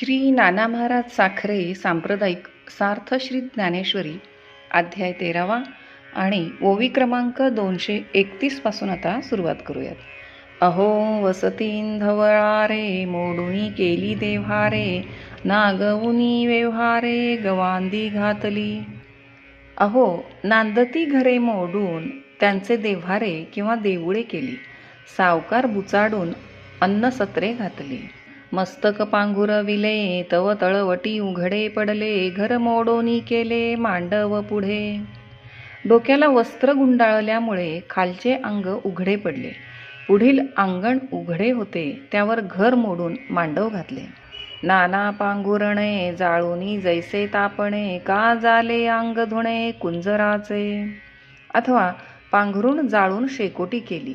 श्री नाना महाराज साखरे सांप्रदायिक सार्थ श्री ज्ञानेश्वरी अध्याय तेरावा आणि ओवी क्रमांक दोनशे एकतीसपासून आता सुरुवात करूयात. अहो वसतीन धवळारे मोडुनी केली देव्हारे नागवुनी व्यवहारे गवांदी घातली. अहो नांदती घरे मोडून त्यांचे देव्हारे किंवा देवळे केली सावकार बुचाडून अन्नसत्रे घातली. मस्तक पांघुरविले तव तळवटी उघडे पडले घर मोडोनी केले मांडव पुढे. डोक्याला वस्त्र गुंडाळल्यामुळे खालचे अंग उघडे पडले. पुढील अंगण उघडे होते त्यावर घर मोडून मांडव घातले. नाना पांघुरणे जाळूनी जैसे तापणे का जाले अंग धुणे कुंजराचे. अथवा पांघरून जाळून शेकोटी केली.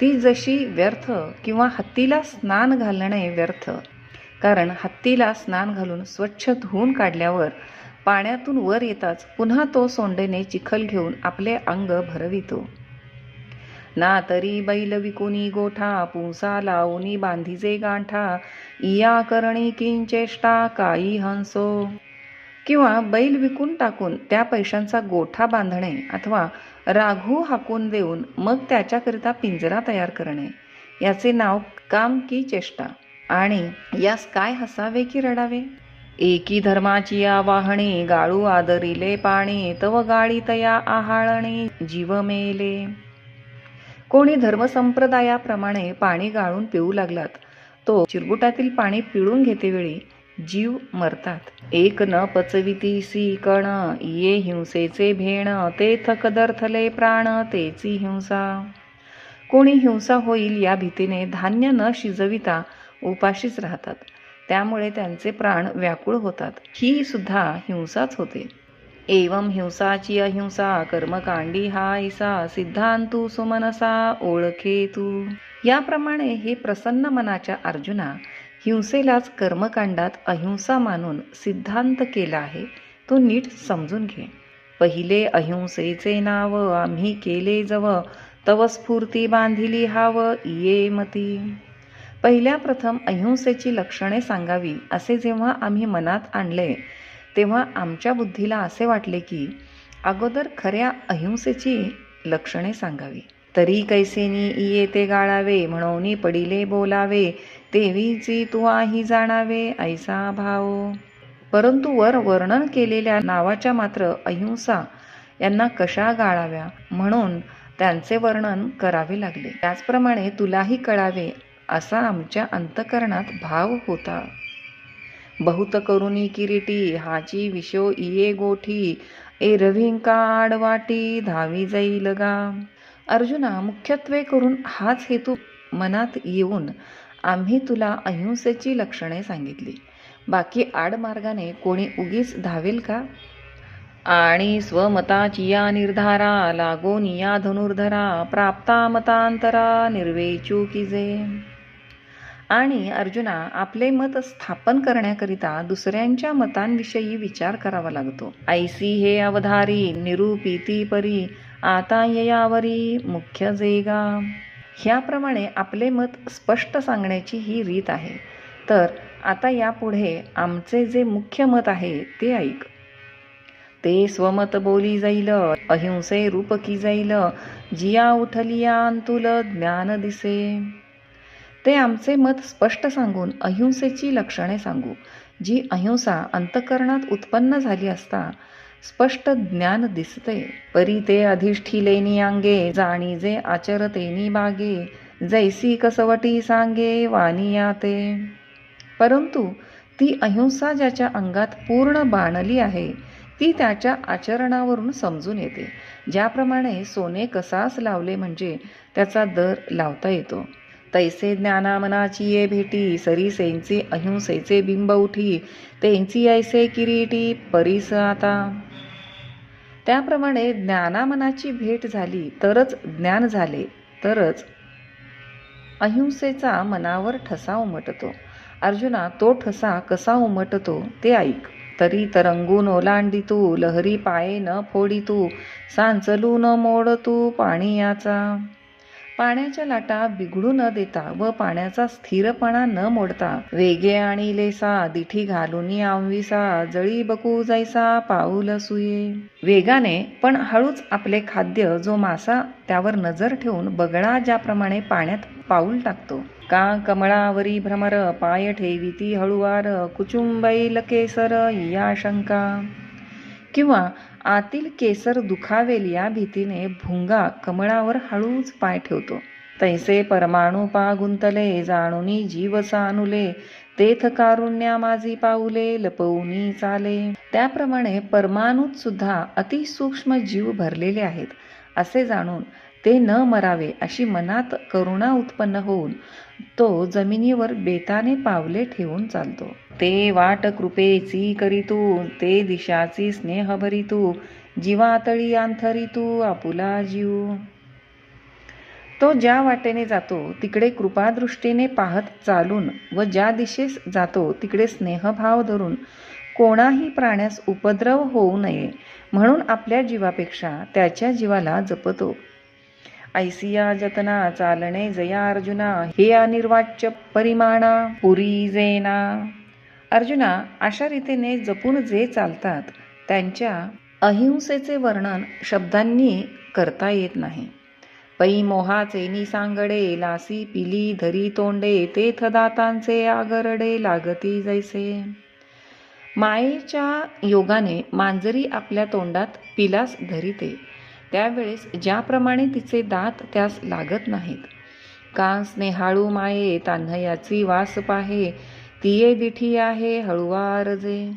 ती जशी व्यर्थ किंवा हत्तीला स्नान घालणे व्यर्थ. कारण हत्तीला स्नान घालून स्वच्छ धुवून काढल्यावर पाण्यातून वर येताच पुन्हा तो सोंडेने चिखल घेऊन आपले अंग भरवितो. ना तरी बैल विकुनी गोठा पुंसा लावूनी बांधीजे गांठा इया करणी किंचेष्टा काई हंसो. किंवा बैल विकून टाकून त्या पैशांचा गोठा बांधणे अथवा राघू हाकून देऊन मग त्याच्याकरिता पिंजरा तयार करणे. याचे नाव काम की चेष्टा. आणि यास काय हसावे की रडावे? एकी धर्माची आवाहणे गाळू आदरिले पाणी तव गाळी तया आहाळणे जीव मेले. कोणी धर्मसंप्रदायाप्रमाणे पाणी गाळून पिऊ लागलात. तो चिरगुटातील पाणी पिळून घेतेवेळी जीव मरतात. एक न पचवितीसी कण ये हिंसेचे भेण ते थकदर्थले प्राण तेची हिंसा. कोणी हिंसा होईल या भीतीने धान्य न शिजविता उपाशीच राहतात. त्यामुळे त्यांचे प्राण व्याकुळ होतात. ही सुद्धा हिंसाच होते. एवम हिंसाची अहिंसा कर्मकांडी हा ऐसा सिद्धांतू सुमनसा ओळखे तू याप्रमाणे हे प्रसन्न मनाच्या अर्जुना हिंसेलाच कर्मकांडात अहिंसा मानून सिद्धांत केला आहे तो नीट समजून घे. पहिले अहिंसेचे नाव आम्ही केले जव तव स्फूर्ती बांधिली हाव ये मती. पहिल्या प्रथम अहिंसेची लक्षणे सांगावी असे जेव्हा आम्ही मनात आणले तेव्हा आमच्या बुद्धीला असे वाटले की अगोदर खऱ्या अहिंसेची लक्षणे सांगावी. तरी कैसेनी येते गाळावे म्हणून पडिले बोलावे तेवीची तू आही जाणावे ऐसा भाव. परंतु वर वर्णन केलेल्या नावाच्या मात्र अहिंसा यांना कशा गाळाव्या? म्हणून त्यांचे वर्णन करावे लागले. त्याचप्रमाणे तुलाही कळावे असा आमच्या अंतकरणात भाव होता. बहुत करुणी किरीटी हाची विशो इये गोठी ए रविंका आडवाटी धावी जाईल गा अर्जुना मुख्यत्वे करून हाच हेतू मनात येऊन आम्ही तुला अहिंसेची लक्षणे सांगितली. बाकी आडमार्गाने कोणी उगीच धावेल का? आणि स्वमताची या निर्धारा लागोन या धनुर्धरा प्राप्ता मतांतरा निर्वेचू की जे. आणि अर्जुना आपले मत स्थापन करण्याकरिता दुसऱ्यांच्या मतांविषयी विचार करावा लागतो. ऐसी हे अवधारी निरूपिती परी आता ययावरी मुख्य जेगा ह्याप्रमाणे आपले मत स्पष्ट सांगण्याची ही रीत आहे. तर आता यापुढे आमचे जे मुख्य मत आहे ते ऐक. ते स्वमत बोली जाईल अहिंसे रूप की जाईल जिया उठलिया अंतुल ज्ञान दिसे. ते आमचे मत स्पष्ट सांगून अहिंसेची लक्षणे सांगू जी अहिंसा अंतकरणात उत्पन्न झाली असता स्पष्ट ज्ञान दिसते. परी ते अधिष्ठिलेनी अंगे जाणी जे आचरतेनी बागे जैसी कसवटी सांगे वानियाते परंतु ती अहिंसा ज्याच्या अंगात पूर्ण बाणली आहे ती त्याच्या आचरणावरून समजून येते. ज्याप्रमाणे सोने कसास लावले म्हणजे त्याचा दर लावता येतो. तैसे ज्ञानामनाची ये भेटी सरी सेंची अहिंसेचे बिंब उठी. त्यांची ऐसे किरीटी परीस आता. त्याप्रमाणे ज्ञानामनाची भेट झाली तरच ज्ञान झाले तरच अहिंसेचा मनावर ठसा उमटतो. अर्जुना तो ठसा कसा उमटतो ते ऐक. तरी तरंगून ओलांडितू लहरी पाये न फोडितू सांचलू न मोडतू पाणी याचा पाण्याच्या लाटा बिघडू न देता व पाण्याचा स्थिरपणा न मोडता वेगे आणि लेसा दिठी घालून आंविसा जळी बकू जायसा पाऊल सुये. वेगाने पण हळूच आपले खाद्य जो मासा त्यावर नजर ठेवून बगळा ज्याप्रमाणे पाण्यात पाऊल टाकतो. का कमळावरी भ्रमर पाय ठेवी ती हळुवार कुचुंबैल केसर या शंका. किंवा आतील केसर दुखावेल या भीतीने भुंगा कमळावर हळूच पाय ठेवतो. तैसे परमाणू पा गुंतले जाणूनी जीव सानुले तेथ कारुण्या माझी पाऊले लपवूनी चाले. त्याप्रमाणे परमाणूत सुद्धा अतिसूक्ष्म जीव भरलेले आहेत. असे जाणून ते न मरावे अशी मनात करुणा उत्पन्न होऊन तो जमिनीवर बेताने पावले ठेवून चालतो. ते वाट कृपेची करीतू ते दिशाची स्नेह भरितू जीवातळी अंथरितू आपुला जीव. तो ज्या वाटेने जातो तिकडे कृपादृष्टीने पाहत चालून व ज्या दिशेस जातो तिकडे स्नेहभाव धरून. कोणाही प्राण्यास उपद्रव होऊ नये म्हणून आपल्या जीवापेक्षा त्याच्या जीवाला जपतो. ऐसिया जतना चालणे जया अर्जुना हे अनिर्वाच्य परिमाणा पुरी जेना. अर्जुना अशा रीतीने जपून जे चालतात त्यांच्या अहिंसेचे वर्णन शब्दांनी करता येत नाही. पै मोहाचे निसांगडे लासी पिली धरी तोंडे तेथ दातांचे आगरडे लागती जैसे. मायेच्या योगाने मांजरी आपल्या तोंडात पिलास धरिते. त्यावेळेस ज्याप्रमाणे तिचे दात त्यास लागत नाहीत. का स्नेहाळू माये तान्हयाची वास पाहे तिये दिठी आहे हळुवारजे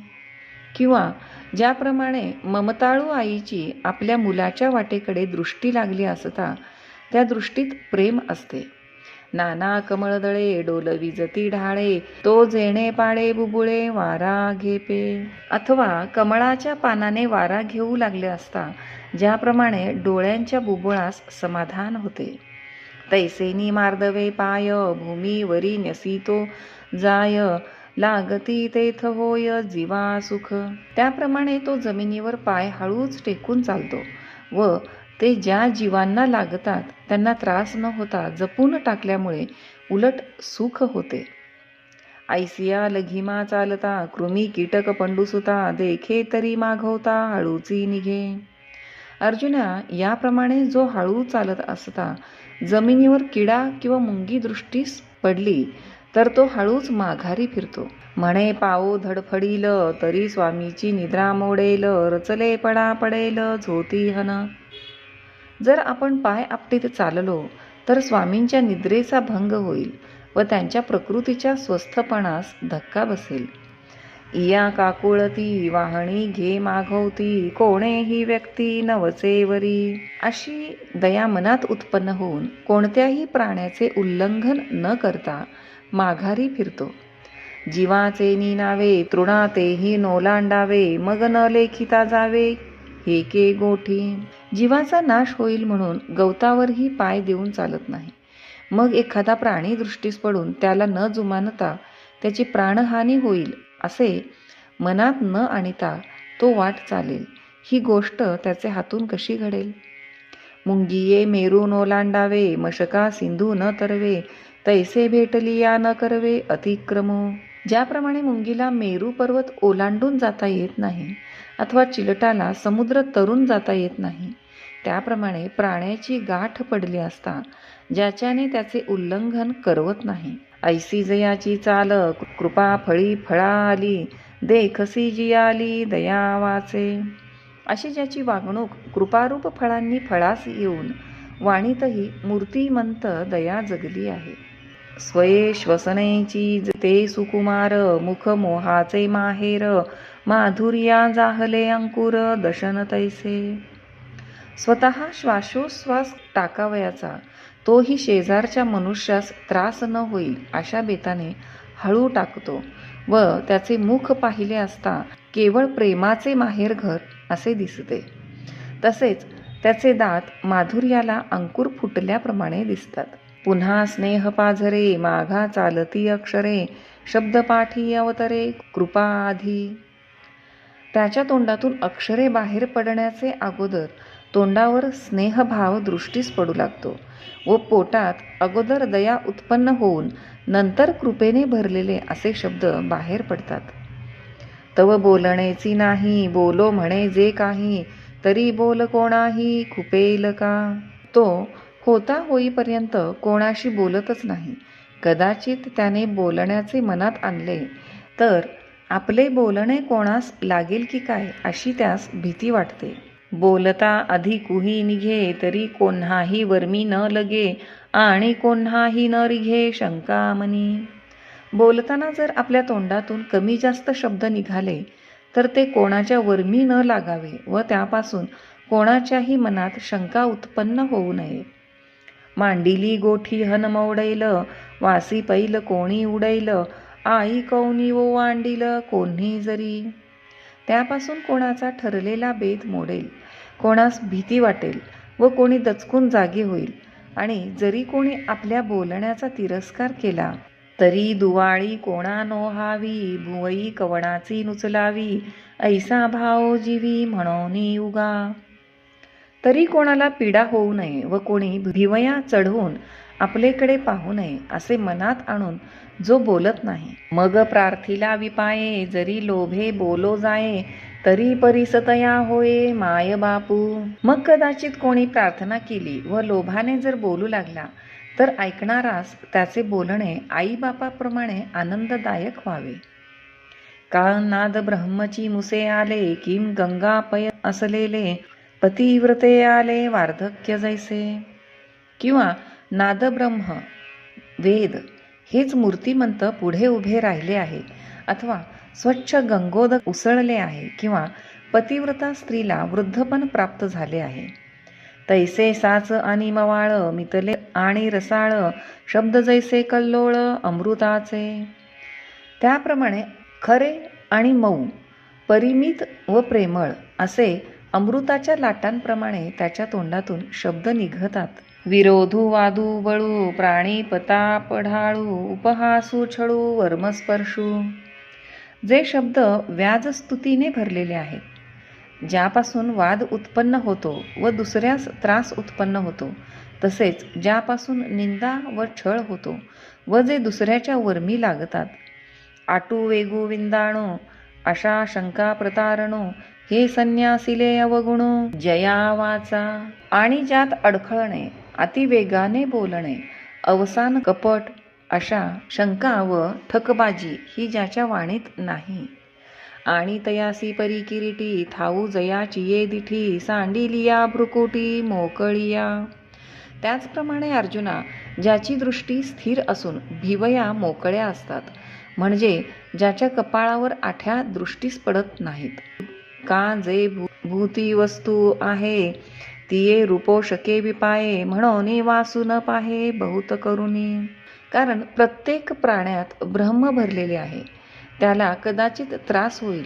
किंवा ज्याप्रमाणे ममताळू आईची आपल्या मुलाच्या वाटेकडे दृष्टी लागली असता त्या दृष्टीत प्रेम असते. नाना कमळदळे डोलवी जती ढाळे तो जेणे पाळे बुबुळे वारा घेपे. अथवा कमळाच्या पानाने वारा घेऊ लागले असता ज्याप्रमाणे डोळ्यांच्या बुबुळास समाधान होते. तैसेनी मार्दवे पाय भूमीवरी न्यसितो. जाय लागती तेथ होय जीवा सुख त्याप्रमाणे तो जमिनीवर पाय हळूच टेकून चालतो व ते ज्या जीवांना लागतात त्यांना त्रास न होता जपून टाकल्यामुळे उलट सुख होते. ऐसिया लघिमा चालता कृमी कीटक पंडुसुता देखे तरी मागवता हळूची निघे. अर्जुना याप्रमाणे जो हळू चालत असता जमिनीवर किडा किंवा मुंगी दृष्टीस पडली तर तो हळूच माघारी फिरतो. म्हणे पाओ धडफडील तरी स्वामीची निद्रा मोडेल रचले पडा पडेल झोती हन. जर आपण पाय आपटीत चाललो तर स्वामींच्या निद्रेचा भंग होईल व त्यांच्या प्रकृतीच्या स्वस्थपणास धक्का बसेल. इया काकुळती वाहणी घे मागवती कोणेही व्यक्ती नवचेवरी अशी दया मनात उत्पन्न होऊन कोणत्याही प्राण्याचे उल्लंघन न करता माघारी फिरतो. जीवाचे निनावे तृणातेही नोलांडावे मग न लेखिता जावे. हे के गोठी. जीवाचा नाश होईल म्हणून गवतावरही पाय देऊन चालत नाही. मग एखादा प्राणी दृष्टीस पडून त्याला न जुमानता त्याची प्राणहानी होईल असे मनात न आणता तो वाट चालेल. ही गोष्ट त्याचे हातून कशी घडेल? मुंगिये मेरू ओलांडावे मशका सिंधू न तरवे तैसे भेटली या न करवे अतिक्रमो. ज्याप्रमाणे मुंगीला मेरू पर्वत ओलांडून जाता येत नाही अथवा चिलटाला समुद्र तरून जाता येत नाही. त्याप्रमाणे प्राण्याची गाठ पडली असता ज्याच्याने त्याचे उल्लंघन करवत नाही. ऐसी जयाची चाल कृपा फळी फळा आली देखसी जी आली दया वाचे अशी ज्याची वागणूक कृपारूप फळांनी फळास येऊन वाणीतही मूर्तिमंत दया जगली आहे. स्वये श्वसनेची ते सुकुमार मुख मोहाचे माहेर माधुर्या जाहले अंकुर दशन तैसे। स्वतः श्वासोश्वास टाकावयाचा तोही शेजारच्या मनुष्यास त्रास न होईल अशा बेताने हळू टाकतो व त्याचे मुख पाहिले असता केवळ प्रेमाचे माहेरघर असे दिसते. तसेच त्याचे दात माधुर्याला अंकुर फुटल्याप्रमाणे दिसतात. पुन्हा स्नेह पाझरे माघा चालती अक्षरे शब्दपाठी अवतरे कृपा आधी. त्याच्या तोंडातून अक्षरे बाहेर पडण्याचे अगोदर तोंडावर स्नेहभाव दृष्टीस पडू लागतो व पोटात अगोदर दया उत्पन्न होऊन नंतर कृपेने भरलेले असे शब्द बाहेर पडतात. तव बोलण्याची नाही बोलो म्हणे जे काही तरी बोल कोणाही खुपेल का? तो होता होईपर्यंत कोणाशी बोलतच नाही. कदाचित त्याने बोलण्याचे मनात आणले तर आपले बोलणे कोणास लागेल की काय अशी त्यास भीती वाटते. बोलता आधी कुही निघे तरी कोन्हाही वर्मी न लगे आणि कोन्हाही न रिघे शंका मनी. बोलताना जर आपल्या तोंडातून कमी जास्त शब्द निघाले तर ते कोणाच्या वर्मी न लागावे व त्यापासून कोणाच्याही मनात शंका उत्पन्न होऊ नये. मांडिली गोठी हनमवडैल वासी पैल कोणी उडैल आई कौनी वो वांडील कोणी जरी. त्यापासून कोणाचा ठरलेला बेत मोडेल कोणास भीती वाटेल व कोणी दचकून जागे होईल. आणि जरी कोणी आपल्या बोलण्याचा तिरस्कार केला तरी दुवाळी कोणा नोहावी भुवई कवणाची नुचलावी ऐसा भाव जीवी म्हणून उगा. तरी कोणाला पीडा होऊ नये व कोणी भिवया चढवून आपलेकडे पाहू नये असे मनात आणून जो बोलत नाही. मग प्रार्थीला विपाये जरी लोभे बोलो जाये तरी परिसतया होये माय बापू. मग कदाचित कोणी प्रार्थना केली व लोभाने जर बोलू लागला तर ऐकणारास त्याचे बोलणे आईबापाप्रमाणे आनंददायक व्हावे. काळ नाद ब्रह्मची मुसे आले किम गंगा पय असलेले पतिव्रते आले वार्धक्य जैसे. किंवा नादब्रह्म वेद हेच मूर्तिमंत पुढे उभे राहिले आहे अथवा स्वच्छ गंगोदक उसळले आहे किंवा पतिव्रता स्त्रीला वृद्धपण प्राप्त झाले आहे. तैसे साच आणि मवाळ मितले आणि रसाळ शब्द जैसे कल्लोळ अमृताचे. त्याप्रमाणे खरे आणि मऊ परिमित व प्रेमळ असे अमृताच्या लाटांप्रमाणे त्याच्या तोंडातून शब्द निघतात. विरोधू वादू बळू प्राणी पताप ढाळू उपहासू छळू वर्मस्पर्शू. जे शब्द व्याजस्तुतीने भरलेले आहेत ज्यापासून वाद उत्पन्न होतो व दुसऱ्यास त्रास उत्पन्न होतो तसेच ज्यापासून निंदा व छळ होतो व जे दुसऱ्याच्या वर्मी लागतात. आटू वेगू विंदाणो अशा शंका प्रतारणो हे संन्यासिले अवगुणू. जया वाचा. आणि ज्यात अडखळणे अतिवेगाने बोलणे अवसान कपट अशा शंका व थकबाजी ही ज्याच्या वाणीत नाही. आणि तयासी परी किरीटी थाऊ जयाची ये दिठी सांडिलिया भ्रुकुटी मोकळिया. त्याचप्रमाणे अर्जुना ज्याची दृष्टी स्थिर असून भिवया मोकळ्या असतात म्हणजे ज्याच्या कपाळावर आठ्या दृष्टीस पडत नाहीत. का जे भू भूती वस्तू आहे तिये रूपोषके विपाये म्हणून वासू न पाहे बहुत करुणी कारण प्रत्येक प्राण्यात ब्रह्म भरलेले आहे. त्याला कदाचित त्रास होईल.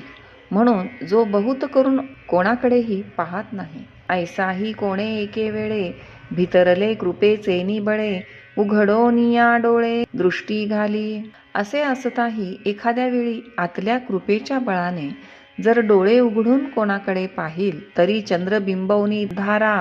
म्हणून जो बहुत करून कोणाकडेही पाहत नाही. ऐसाही कोणे एके वेळे. भितरले कृपेचे निबळे उघडोनिया डोळे. दृष्टी घाली. असे असताही एखाद्या वेळी आतल्या कृपेच्या बळाने जर डोळे उघडून कोणाकडे पाहिल तरी चंद्रबिंबवनी धारा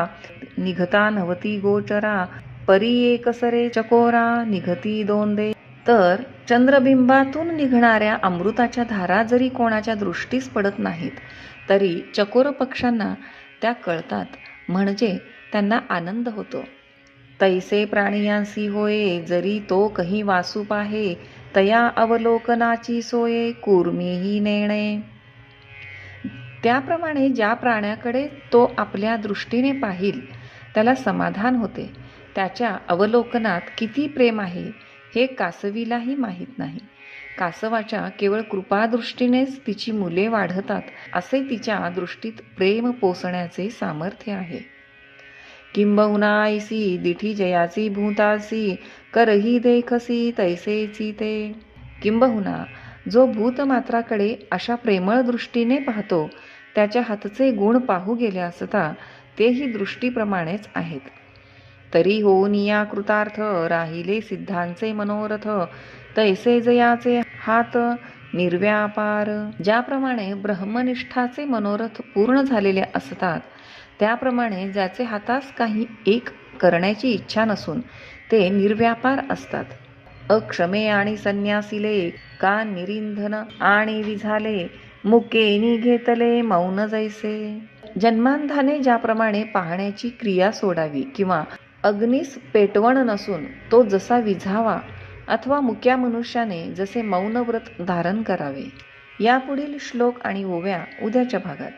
निघता नवती गोचरा परी एकसरे चकोरा निघती दोंदे. तर चंद्रबिंबातून निघणाऱ्या अमृताच्या धारा जरी कोणाच्या दृष्टीस पडत नाहीत तरी चकोर पक्षांना त्या कळतात म्हणजे त्यांना आनंद होतो. तैसे प्राणियांसी होये जरी तो कही वासूप आहे तया अवलोकनाची सोये कुर्मीही नेणे. त्याप्रमाणे ज्या प्राण्याकडे तो आपल्या दृष्टीने पाहिल त्याला समाधान होते. त्याच्या अवलोकनात किती प्रेम आहे हे कासवीलाही माहीत नाही. कासवाच्या केवळ कृपादृष्टीनेच तिची मुले वाढतात असे तिच्या दृष्टीत प्रेम पोसण्याचे सामर्थ्य आहे. किंबहुना ऐसी दिठी जयाची भूतासी करही देखसी तैसेची ते किंबहुना जो भूतमात्राकडे अशा प्रेमळ दृष्टीने पाहतो त्याच्या हातचे गुण पाहू गेले असता तेही दृष्टीप्रमाणेच आहेत. तरी होऊन या कृतार्थ राहिले सिद्धांचे मनोरथ तैसे जयाचे हात निर्व्यापार. ज्याप्रमाणे ब्रह्मनिष्ठाचे मनोरथ पूर्ण झालेले असतात त्याप्रमाणे ज्याचे हातास काही एक करण्याची इच्छा नसून ते निर्व्यापार असतात. अक्षमे आणि संन्यासिले का निरिंधन आणि विझाले मुकेनी घेतले मौन जैसे. जन्मांधाने ज्याप्रमाणे पाहण्याची क्रिया सोडावी किंवा अग्नीस पेटवण नसून तो जसा विझावा अथवा मुक्या मनुष्याने जसे मौन व्रत धारण करावे. यापुढील श्लोक आणि ओव्या उद्याच्या भागात.